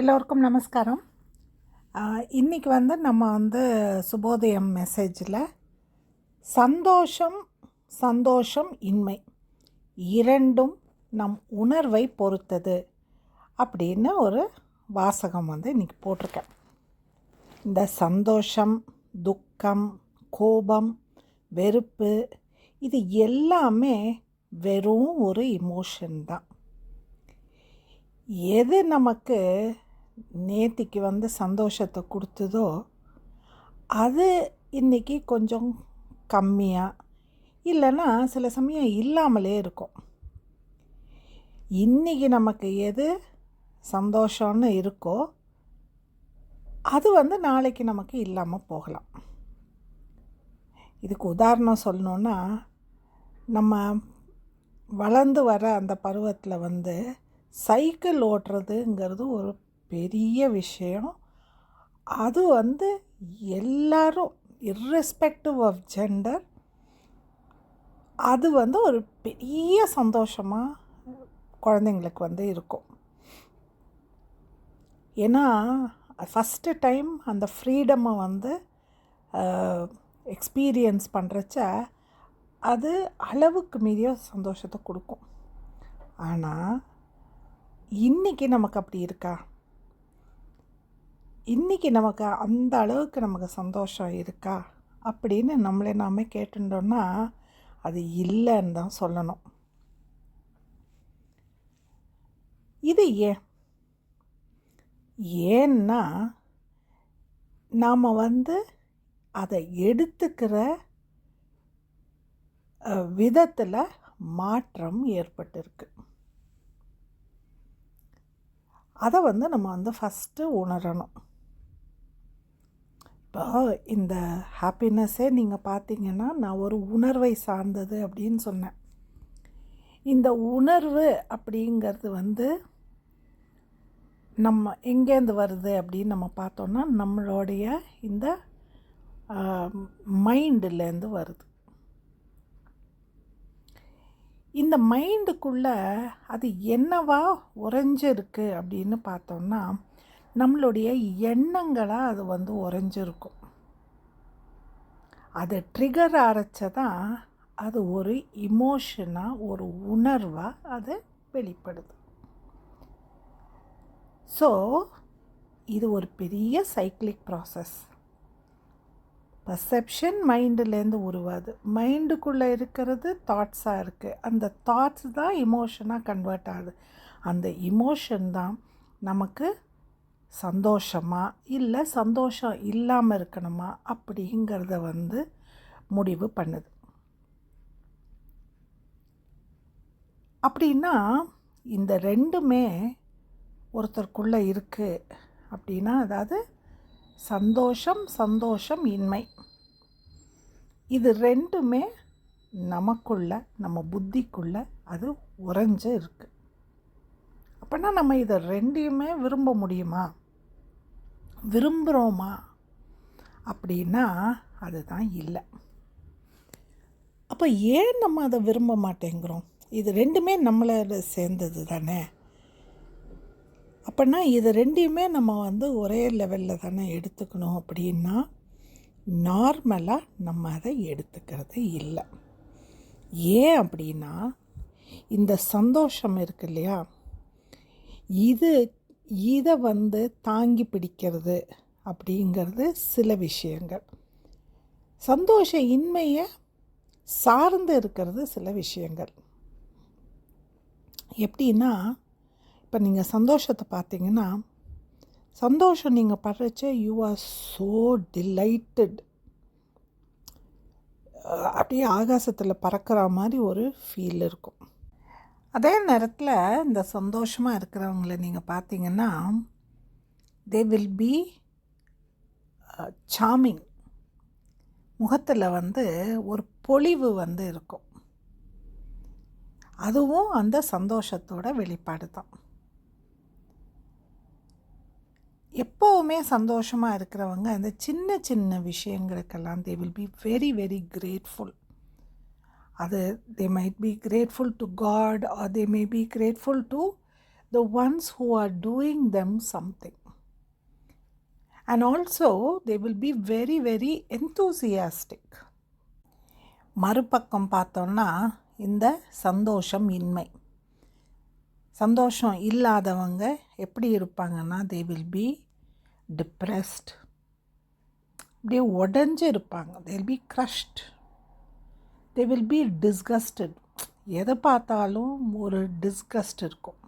எல்லோருக்கும் நமஸ்காரம். இன்றைக்கி வந்து நம்ம வந்து சுபோதயம் மெசேஜில் சந்தோஷம் சந்தோஷம் இன்மை இரண்டும் நம் உணர்வை பொறுத்தது அப்படின்னு ஒரு வாசகம் வந்து இன்றைக்கி போட்டிருக்கேன். இந்த சந்தோஷம் துக்கம் கோபம் வெறுப்பு இது எல்லாமே வெறும் ஒரு இமோஷன் தான். எது நமக்கு நேத்திக்கு வந்து சந்தோஷத்தை கொடுத்ததோ அது இன்றைக்கி கொஞ்சம் கம்மியாக இல்லைன்னா சில சமயம் இல்லாமலே இருக்கும். இன்றைக்கி நமக்கு எது சந்தோஷம்னு இருக்கோ அது வந்து நாளைக்கு நமக்கு இல்லாமல் போகலாம். இதுக்கு உதாரணம் சொல்லணுன்னா நம்ம வளர்ந்து வர அந்த பருவத்தில் வந்து சைக்கிள் ஓட்டுறதுங்கிறது ஒரு பெரிய விஷயம். அது வந்து எல்லாரும் இர்ரெஸ்பெக்டிவ் ஆஃப் ஜெண்டர் அது வந்து ஒரு பெரிய சந்தோஷமாக குழந்தைங்களுக்கு வந்து இருக்கும். ஏன்னா ஃபஸ்ட்டு டைம் அந்த ஃப்ரீடமை வந்து எக்ஸ்பீரியன்ஸ் பண்ணுறச்ச அது அளவுக்கு மீறிய சந்தோஷத்தை கொடுக்கும். ஆனால் இன்றைக்கி நமக்கு அப்படி இருக்கா? இன்றைக்கி நமக்கு அந்த அளவுக்கு நமக்கு சந்தோஷம் இருக்கா? அப்படின்னு நம்மளை நாமே கேட்டுட்டோம்னா அது இல்லைன்னு தான் சொல்லணும். இது ஏன்? ஏன்னா நாம் வந்து அதை எடுத்துக்கிற விதத்தில் மாற்றம் ஏற்பட்டிருக்கு. அதை வந்து நம்ம வந்து ஃபஸ்ட்டு உணரணும். இப்போ இந்த ஹாப்பினஸ்ஸே நீங்கள் பார்த்தீங்கன்னா நான் ஒரு உணர்வை சார்ந்தது அப்படின்னு சொன்னேன். இந்த உணர்வு அப்படிங்கிறது வந்து நம்ம எங்கேருந்து வருது அப்படின்னு நம்ம பார்த்தோன்னா நம்மளுடைய இந்த மைண்டுலேருந்து வருது. இந்த மைண்டுக்குள்ளே அது என்னவா உறைஞ்சிருக்கு அப்படின்னு பார்த்தோன்னா நம்மளுடைய எண்ணங்களாக அது வந்து உறைஞ்சிருக்கும். அது ட்ரிகர் அரைச்சதான் அது ஒரு இமோஷனாக ஒரு உணர்வாக அது வெளிப்படுது. ஸோ இது ஒரு பெரிய சைக்கிளிக் ப்ராசஸ் பர்செப்ஷன் மைண்டுலேருந்து உருவாது. மைண்டுக்குள்ளே இருக்கிறது தாட்ஸாக இருக்குது அந்த தாட்ஸ் தான் இமோஷனாக கன்வெர்ட் ஆகுது. அந்த இமோஷன் தான் நமக்கு சந்தோஷமா இல்லை சந்தோஷம் இல்லாமல் இருக்கணுமா அப்படிங்கிறத வந்து முடிவு பண்ணுது. அப்படின்னா இந்த ரெண்டுமே ஒருத்தருக்குள்ளே இருக்குது அப்படின்னா அதாவது சந்தோஷம் சந்தோஷம் இன்மை. இது ரெண்டுமே நமக்குள்ள நம்ம புத்திக்குள்ள அது உறைஞ்சு இருக்குது அப்படின்னா நம்ம இதை ரெண்டையுமே விரும்ப முடியுமா? விரும்புகிறோமா அப்படின்னா அதுதான் இல்லை. அப்போ ஏன் நம்ம அதை விரும்ப மாட்டேங்கிறோம்? இது ரெண்டுமே நம்மளோட சேர்ந்தது தானே. அப்படின்னா இது ரெண்டையுமே நம்ம வந்து ஒரே லெவலில் தானே எடுத்துக்கணும் அப்படின்னா நார்மலாக நம்ம அதை எடுத்துக்கிறது இல்லை. ஏன் அப்படின்னா இந்த சந்தோஷம் இருக்கு இல்லையா? இது இதை வந்து தாங்கி பிடிக்கிறது அப்படிங்கிறது சில விஷயங்கள். சந்தோஷ இன்மையை சார்ந்து இருக்கிறது சில விஷயங்கள். எப்படின்னா இப்போ நீங்கள் சந்தோஷத்தை பார்த்தீங்கன்னா சந்தோஷம் நீங்கள் படுறச்ச யூ ஆர் ஸோ டிலைட்டட் அப்படியே ஆகாசத்தில் பறக்கிற மாதிரி ஒரு ஃபீல் இருக்கும். அதே நேரத்தில் இந்த சந்தோஷமாக இருக்கிறவங்கள நீங்கள் பார்த்தீங்கன்னா தே வில் பி சாமிங் முகத்தில் வந்து ஒரு பொழிவு வந்து இருக்கும். அதுவும் அந்த சந்தோஷத்தோட வெளிப்பாடு தான். எப்போவுமே சந்தோஷமாக இருக்கிறவங்க அந்த சின்ன சின்ன விஷயங்களுக்கெல்லாம் they will be very very grateful அது they might be grateful to God or they may be grateful to the ones who are doing them something. And also, they will be very, very enthusiastic. மறுபக்கம் பார்த்தோன்னா இந்த சந்தோஷம் இன்மை சந்தோஷம் இல்லாதவங்க எப்படி இருப்பாங்கன்னா தே வில் பி டிப்ரெஸ்ட் அப்படியே உடஞ்சி இருப்பாங்க they will be crushed they will be disgusted எதை பார்த்தாலும் ஒரு டிஸ்கஸ்ட் இருக்கும்.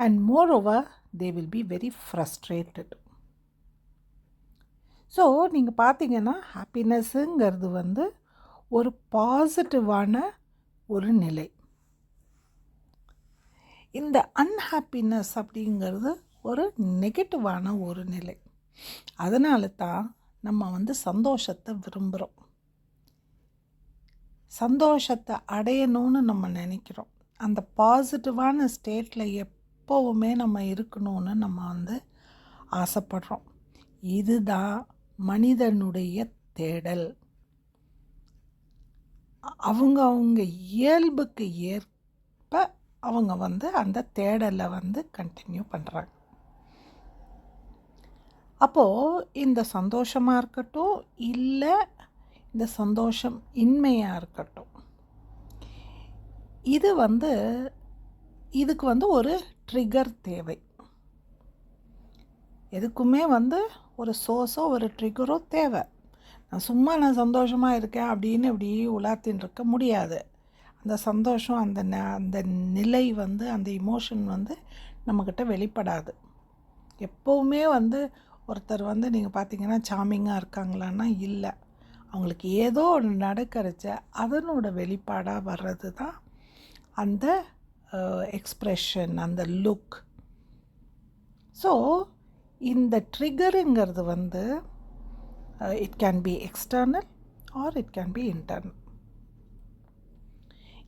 And moreover they will be very frustrated so நீங்கள் பார்த்தீங்கன்னா ஹாப்பினஸ்ஸுங்கிறது வந்து ஒரு பாசிட்டிவான ஒரு நிலை. இந்த அன்ஹாப்பினஸ் அப்படிங்கிறது ஒரு நெகட்டிவான ஒரு நிலை. அதனால தான் நம்ம வந்து சந்தோஷத்தை விரும்புகிறோம் சந்தோஷத்தை அடையணும்னு நம்ம நினைக்கிறோம். அந்த பாசிட்டிவான ஸ்டேட்டில் எப்போவுமே நம்ம இருக்கணும்னு நம்ம வந்து ஆசைப்படுறோம். இதுதான் மனிதனுடைய தேடல். அவங்க அவங்க இயல்புக்கு ஏற்ப அவங்க வந்து அந்த தேடலை வந்து கண்டினியூ பண்ணுறாங்க அப்போது இந்த சந்தோஷமாக இருக்கட்டும் இல்லை இந்த சந்தோஷம் இன்மையாக இருக்கட்டும். இது வந்து இதுக்கு வந்து ஒரு ட்ரிகர் தேவை. எதுக்குமே வந்து ஒரு சோர்ஸோ ஒரு ட்ரிகரோ தேவை. நான் சும்மா நான் சந்தோஷமாக இருக்கேன் அப்படின்னு இப்படி உலாத்தின்னு இருக்க முடியாது. அந்த சந்தோஷம் அந்த ந அந்த நிலை வந்து அந்த இமோஷன் வந்து நம்மக்கிட்ட வெளிப்படாது. எப்போவுமே வந்து ஒருத்தர் வந்து நீங்கள் பார்த்தீங்கன்னா சாமிங்காக இருக்காங்களான்னா இல்லை. அவங்களுக்கு ஏதோ ஒன்று நடக்கிறச்ச அதனோட வெளிப்பாடாக வர்றது தான் அந்த எக்ஸ்ப்ரெஷன் அந்த லுக் ஸோ இந்த ட்ரிகருங்கிறது வந்து it can be external or it can be internal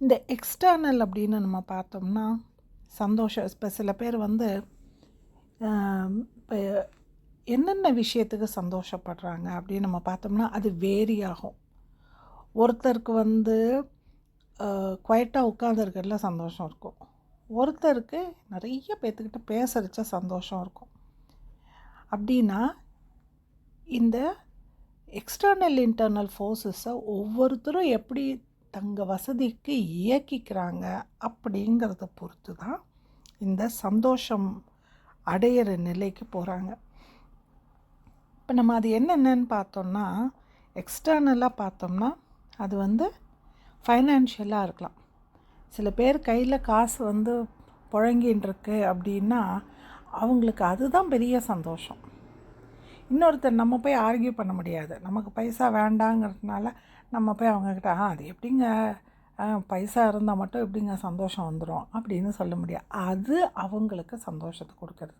இந்த எக்ஸ்டர்னல் அப்படின்னு நம்ம பார்த்தோம்னா சந்தோஷம் இப்போ சில பேர் வந்து இப்போ என்னென்ன விஷயத்துக்கு சந்தோஷப்படுறாங்க அப்படின்னு நம்ம பார்த்தோம்னா அது வேரி ஆகும் ஒருத்தருக்கு வந்து குவைட்டாக உட்காந்துருக்கிறதுல சந்தோஷம் இருக்கும். ஒருத்தருக்கு நிறைய பேர்த்துக்கிட்ட பேசுகிறச்ச சந்தோஷம் இருக்கும். அப்படின்னா இந்த எக்ஸ்டர்னல் இன்டர்னல் ஃபோர்ஸஸை ஒவ்வொருத்தரும் எப்படி தங்கள் வசதிக்கு இயக்கிக்கிறாங்க அப்படிங்கிறத பொறுத்து தான் இந்த சந்தோஷம் அடையிற நிலைக்கு போகிறாங்க இப்போ நம்ம அது என்னென்னு பார்த்தோம்னா எக்ஸ்டர்னலாக பார்த்தோம்னா அது வந்து ஃபைனான்ஷியலாக இருக்கலாம். சில பேர் கையில் காசு வந்து புழங்கின்னு இருக்கு அப்படின்னா அவங்களுக்கு அதுதான் பெரிய சந்தோஷம். இன்னொருத்தர் நம்ம போய் ஆர்கியூ பண்ண முடியாது. நமக்கு பைசா வேண்டாங்கிறதுனால நம்ம போய் அவங்கக்கிட்ட ஆ அது எப்படிங்க? பைசா இருந்தால் மட்டும் எப்படிங்க சந்தோஷம் வந்துடும் அப்படின்னு சொல்ல முடியாது. அது அவங்களுக்கு சந்தோஷத்தை கொடுக்குறது.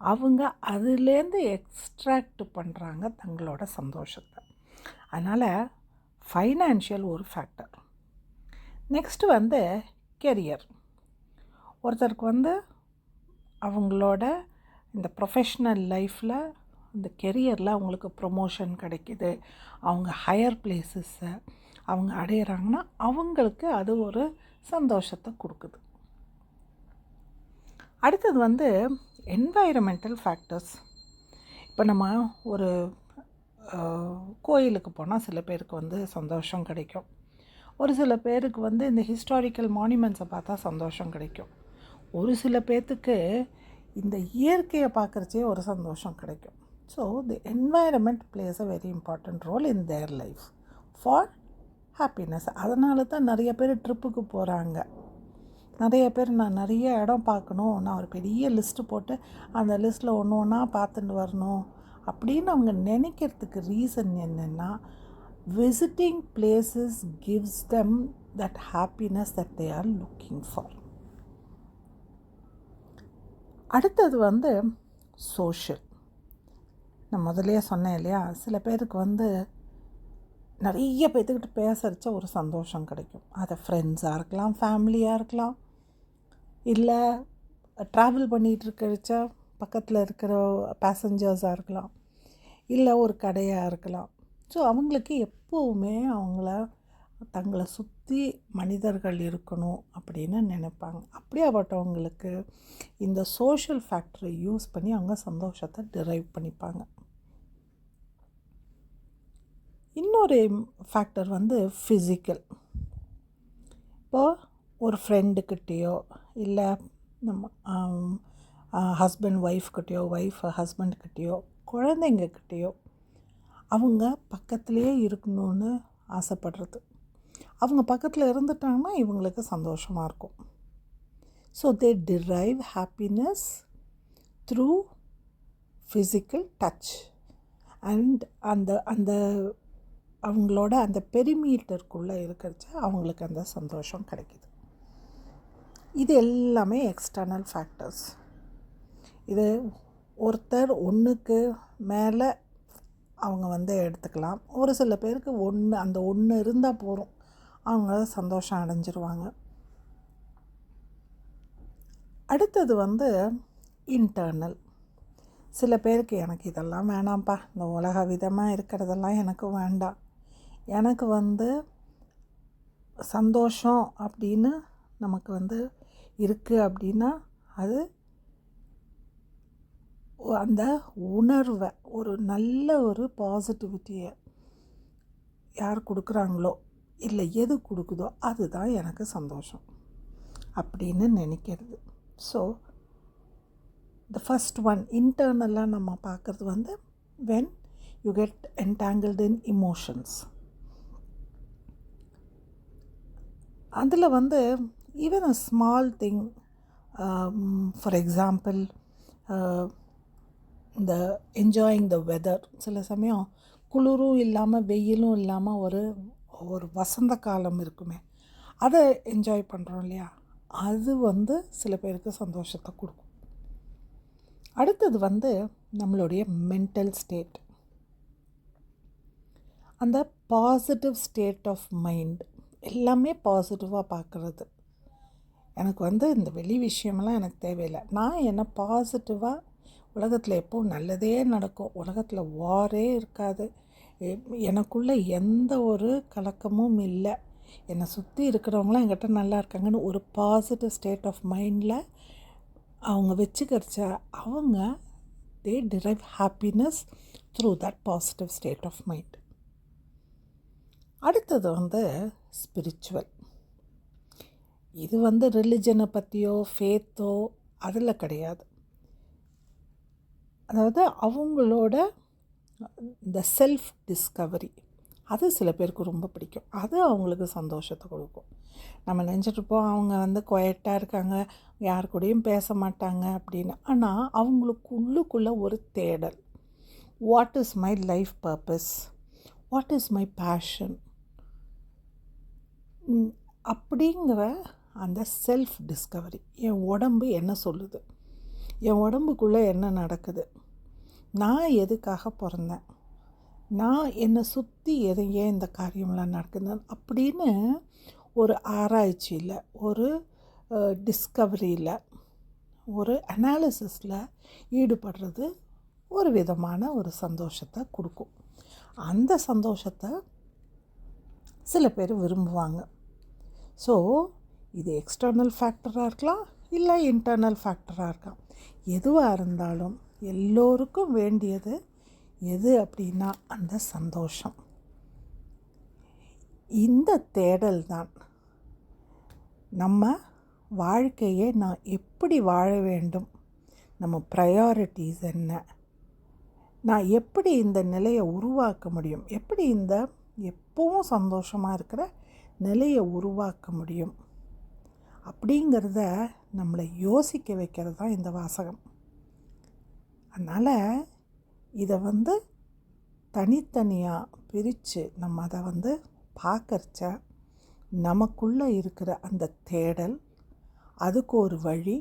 அவங்க அதுலேருந்து எக்ஸ்ட்ராக்ட் பண்ணுறாங்க தங்களோட சந்தோஷத்தை. அதனால் ஃபைனான்ஷியல் ஒரு ஃபேக்டர் நெக்ஸ்ட்டு வந்து கெரியர் ஒருத்தருக்கு வந்து அவங்களோட இந்த ப்ரொஃபஷ்னல் லைஃப்பில் இந்த கெரியரில் அவங்களுக்கு ப்ரொமோஷன் கிடைக்கிது. அவங்க ஹையர் பிளேசஸை அவங்க அடையிறாங்கன்னா அவங்களுக்கு அது ஒரு சந்தோஷத்தை கொடுக்குது. அடுத்தது வந்து என்வாயரமெண்டல் ஃபேக்டர்ஸ் இப்போ நம்ம ஒரு கோயிலுக்கு போனால் சில பேருக்கு வந்து சந்தோஷம் கிடைக்கும். ஒரு சில பேருக்கு வந்து இந்த ஹிஸ்டாரிக்கல் மானுமெண்ட்ஸை பார்த்தா சந்தோஷம் கிடைக்கும். ஒரு சில பேர்த்துக்கு இந்த இயற்கையை பார்க்குறச்சே ஒரு சந்தோஷம் கிடைக்கும். So the environment plays a very important role in their life for happiness அதனால தான் நிறைய பேர் ட்ரிப்புக்கு போகிறாங்க நிறைய பேர் நான் நிறைய இடம் பார்க்கணும். நான் ஒரு பெரிய லிஸ்ட்டு போட்டு அந்த லிஸ்ட்டில் ஒன்று ஒன்றா பார்த்துட்டு வரணும். அப்படின்னு அவங்க நினைக்கிறதுக்கு ரீசன் என்னென்னா visiting places gives them that happiness that they are looking for அடுத்தது வந்து சோஷியல் நான் முதலே சொன்னேன் இல்லையா சில பேருக்கு வந்து நிறைய பேர்த்துக்கிட்ட பேசுகிறச்ச ஒரு சந்தோஷம் கிடைக்கும். அது ஃப்ரெண்ட்ஸாக இருக்கலாம் ஃபேமிலியாக இருக்கலாம். இல்லை ட்ராவல் பண்ணிகிட்டு இருக்கிறச்ச பக்கத்தில் இருக்கிற பேசஞ்சர்ஸாக இருக்கலாம். இல்லை ஒரு கடையாக இருக்கலாம். ஸோ அவங்களுக்கு எப்போவுமே அவங்கள தங்களை சுற்றி மனிதர்கள் இருக்கணும் அப்படின்னு நினைப்பாங்க. அப்படியாப்பட்டவங்களுக்கு இந்த சோஷியல் ஃபேக்டரை யூஸ் பண்ணி அவங்க சந்தோஷத்தை டிரைவ் பண்ணிப்பாங்க. இன்னொரு ஃபேக்டர் வந்து ஃபிசிக்கல் இப்போது ஒரு ஃப்ரெண்டுக்கிட்டேயோ இல்லை நம்ம ஹஸ்பண்ட் ஒய்ஃப்கிட்டேயோ ஒய்ஃப் ஹஸ்பண்ட்கிட்டேயோ குழந்தைங்கக்கிட்டேயோ அவங்க பக்கத்துலேயே இருக்கணும்னு ஆசைப்படுறது. அவங்க பக்கத்தில் இருந்துட்டாங்கன்னா இவங்களுக்கு சந்தோஷமாக இருக்கும். So they drive happiness through physical touch and அந்த அந்த அவங்களோட அந்த பெரிமீட்டருக்குள்ளே இருக்கிறச்ச அவங்களுக்கு அந்த சந்தோஷம் கிடைக்கிது. இது எல்லாமே எக்ஸ்டர்னல் ஃபேக்டர்ஸ் இது ஒருத்தர் ஒன்றுக்கு மேலே அவங்க வந்து எடுத்துக்கலாம். ஒரு சில பேருக்கு ஒன்று அந்த ஒன்று இருந்தால் போகிறோம் அவங்க சந்தோஷம் அடைஞ்சிருவாங்க. அடுத்தது வந்து இன்டர்னல் சில பேருக்கு எனக்கு இதெல்லாம் வேணாம்ப்பா. இந்த உலக விதமாக இருக்கிறதெல்லாம் எனக்கு வேண்டாம். எனக்கு வந்து சந்தோஷம் அப்படின்னு நமக்கு வந்து இருக்குது அப்படின்னா அது அந்த உணர்வை ஒரு நல்ல ஒரு பாசிட்டிவிட்டியை யார் கொடுக்குறாங்களோ இல்லை எது கொடுக்குதோ அதுதான் எனக்கு சந்தோஷம் அப்படின்னு நினைக்கிறது. ஸோ த ஃபஸ்ட் ஒன் இன்டர்னலாக நம்ம பார்க்குறது வந்து when you get entangled in emotions அதில் வந்து even a small thing for example இந்த என்ஜாயிங் த வெதர் சில சமயம் குளிரும் இல்லாமல் வெயிலும் இல்லாமல் ஒரு ஒரு வசந்த காலம் இருக்குமே. அதை என்ஜாய் பண்ணுறோம் இல்லையா? அது வந்து சில பேருக்கு சந்தோஷத்தை கொடுக்கும். அடுத்தது வந்து நம்மளுடைய மென்டல் ஸ்டேட் அந்த பாசிட்டிவ் ஸ்டேட் ஆஃப் மைண்ட் எல்லாமே பாசிட்டிவாக பார்க்குறது. எனக்கு வந்து இந்த வெளி விஷயமெல்லாம் எனக்கு தேவையில்லை. நான் என்ன பாசிட்டிவாக உலகத்தில் எப்போவும் நல்லதே நடக்கும். உலகத்தில் வாரே இருக்காது. எனக்குள்ளே எந்த ஒரு கலக்கமும் இல்லை. என்னை சுற்றி இருக்கிறவங்களாம் என்கிட்ட நல்லா இருக்காங்கன்னு ஒரு பாசிட்டிவ் ஸ்டேட் ஆஃப் மைண்டில் அவங்க வச்சுக்கிறச்ச அவங்க they drive happiness through that positive state of mind அடுத்தது வந்து ஸ்பிரிச்சுவல் இது வந்து ரிலிஜனை பற்றியோ ஃபேத்தோ அதில் கிடையாது. அதாவது அவங்களோட இந்த செல்ஃப் டிஸ்கவரி அது சில பேருக்கு ரொம்ப பிடிக்கும். அது அவங்களுக்கு சந்தோஷத்தை கொடுக்கும். நம்ம நினச்சிட்ருப்போம் அவங்க வந்து குவைட்டாக இருக்காங்க யார் கூடயும் பேச மாட்டாங்க அப்படின்னு. ஆனால் அவங்களுக்கு உள்ளுக்குள்ளே ஒரு தேடல். What is my life purpose what is my passion அப்படிங்கிற அந்த செல்ஃப் டிஸ்கவரி என் உடம்பு என்ன சொல்லுது? என் உடம்புக்குள்ளே என்ன நடக்குது? நான் எதுக்காக பிறந்தேன்? நான் என்னை சுற்றி எதை ஏன் இந்த காரியம்லாம் நடக்குது? அப்படின்னு ஒரு ஆராய்ச்சியில் ஒரு டிஸ்கவரியில் ஒரு அனாலிசிஸில் ஈடுபடுறது ஒரு விதமான ஒரு சந்தோஷத்தை கொடுக்கும். அந்த சந்தோஷத்தை சில பேர் விரும்புவாங்க. ஸோ இது எக்ஸ்டர்னல் ஃபேக்டராக இருக்கலாம் இல்லை இன்டர்னல் ஃபேக்டராக இருக்கலாம். எதுவாக இருந்தாலும் எல்லோருக்கும் வேண்டியது எது அப்படின்னா அந்த சந்தோஷம். இந்த தேடல் தான் நம்ம வாழ்க்கையை நான் எப்படி வாழ வேண்டும் நம்ம ப்ரையாரிட்டிஸ் என்ன நான் எப்படி இந்த நிலையை உருவாக்க முடியும் எப்படி இந்த எப்பவும் சந்தோஷமாக இருக்கிற நிலையை உருவாக்க முடியும். அப்படிங்கிறத நம்மளை யோசிக்க வைக்கிறது தான் இந்த வாசகம். அதனால் இதை வந்து தனித்தனியாக பிரித்து நம்ம அதை வந்து பார்க்கறச்ச நமக்குள்ளே இருக்கிற அந்த தேடல் அதுக்கு ஒரு வழி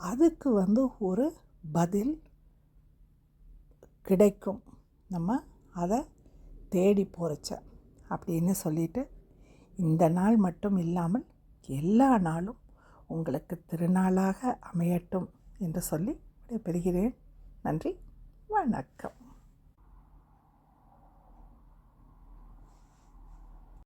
அதுக்கு வந்து ஒரு பதில் கிடைக்கும். நம்ம அதை தேடி போகிறச்ச அப்படின்னு சொல்லிட்டு இந்த நாள் மட்டும் இல்லாமல் எல்லா நாளும் உங்களுக்கு திருநாளாக அமையட்டும் என்று சொல்லி விடைபெறுகிறேன். நன்றி. வணக்கம்.